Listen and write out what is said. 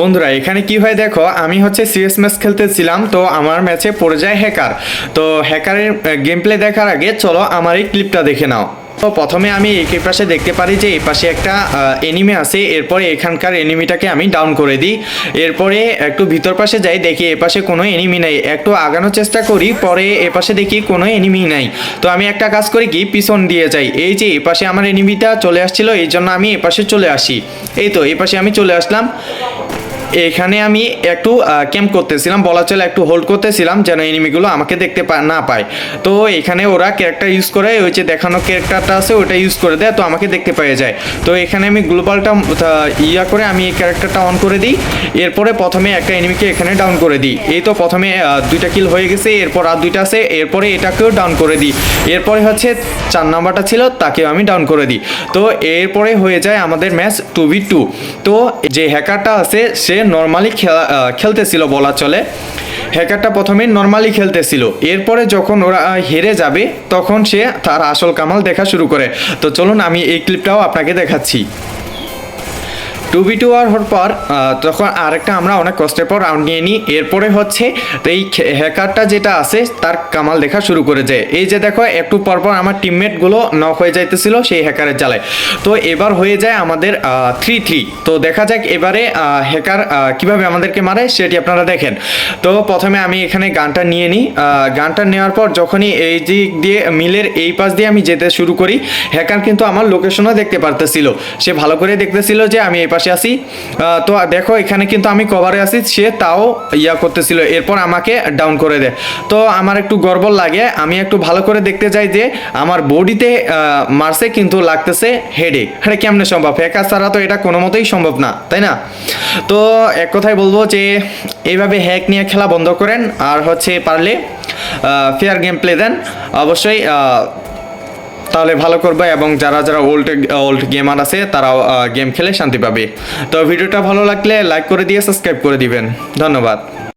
বন্ধুরা, এখানে কি হয় দেখো, আমি হচ্ছে সিএস ম্যাচ খেলতেছিলাম, তো আমার ম্যাচে পড়ে যায় হ্যাকার তো হ্যাকারের গেম প্লে দেখার আগে চলো আমার এই ক্লিপটা দেখে নাও। তো প্রথমে আমি এই পাশে দেখতে পারি যে এই পাশে একটা এনিমি আছে, এরপরে এখানকার এনিমিটাকে আমি ডাউন করে দিই। এরপরে একটু ভিতর পাশে যাই, দেখি এ পাশে কোনো এনিমি নেই। একটু আগানোর চেষ্টা করি, পরে এ পাশে দেখি কোনো এনিমি নাই। তো আমি একটা কাজ করি কি, পিছন দিয়ে যাই। এই যে এ পাশে আমার এনিমিটা চলে আসছিল, এই জন্য আমি এ পাশে চলে আসি। এই তো এই পাশে আমি চলে আসলাম। এখানে আমি একটু ক্যাম্প করতেছিলাম, বলা চলে একটু হোল্ড করতেছিলাম, যেন এনিমিগুলো আমাকে দেখতে না পায়। তো এখানে ওরা ক্যারেক্টার ইউজ করে, ওই যে দেখানো ক্যারেক্টারটা আছে ওটা ইউজ করে দেয়, তো আমাকে দেখতে পেয়ে যায়। তো এখানে আমি গ্লোবালটা ইয়া করে আমি এই ক্যারেক্টারটা অন করে দিই, এরপরে প্রথমে একটা এনিমিকে এখানে ডাউন করে দিই। এই তো প্রথমে দুইটা কিল হয়ে গেছে, এরপর আর দুইটা আছে, এরপরে এটাকেও ডাউন করে দিই। এরপরে হচ্ছে চার নাম্বারটা ছিল, তাকেও আমি ডাউন করে দিই। তো এরপরে হয়ে যায় আমাদের ম্যাচ টু ভি টু তো যে হ্যাকারটা আছে, সে নর্মালি খেলতেছিল, বলা চলে হ্যাকারটা প্রথমে নর্মালি খেলতেছিল। এরপরে যখন ওরা হেরে যাবে, তখন সে তার আসল কামাল দেখা শুরু করে। তো চলুন আমি এই ক্লিপটাও আপনাকে দেখাচ্ছি। টু বি টু আর হওয়ার পর তখন আরেকটা আমরা অনেক কষ্টের পর রাউন্ড নিয়ে নিই। এরপরে হচ্ছে এই হ্যাকারটা যেটা আছে, তার কামাল দেখা শুরু করে যায়। এই যে দেখো, একটু পরপর আমার টিমমেটগুলো নক হয়ে যাইতেছিল সেই হ্যাকারের জ্বালায়। তো এবার হয়ে যায় আমাদের থ্রি থ্রি তো দেখা যাক এবারে হ্যাকার কীভাবে আমাদেরকে মারে, সেটি আপনারা দেখেন। তো প্রথমে আমি এখানে গানটা নিয়ে নিই। গানটা নেওয়ার পর যখনই এই দিক দিয়ে মিলের এই পাশ দিয়ে আমি যেতে শুরু করি হ্যাকার কিন্তু আমার লোকেশনও দেখতে পারতেছিল। সে ভালো করে দেখতেছিল যে আমি এই পাশে আহ, তো দেখো এখানে কিন্তু আমি কভারে আছি সে তাও ইয়া করতেছিল। এরপর আমাকে ডাউন করে দেয়। তো আমার একটু গর্ব লাগে আমি একটু ভালো করে দেখতে যাই যে আমার বডিতে মারছে কিন্তু লাগতেছে হেডে এটা কেমনে সম্ভব? হ্যাকার ছাড়া তো এটা কোনো মতেই সম্ভব না তাই না? তো এক কথায় বলব যে এইভাবে হ্যাক নিয়ে খেলা বন্ধ করেন আর হচ্ছে পারলে ফেয়ার গেম প্লে দেন। অবশ্যই তাহলে ভালো করবে এবং যারা যারা ওল্ড ওল্ড গেমার আছে তারা গেম খেলে শান্তি পাবে। তো ভিডিওটা ভালো লাগলে লাইক করে দিয়ে সাবস্ক্রাইব করে দিবেন। ধন্যবাদ।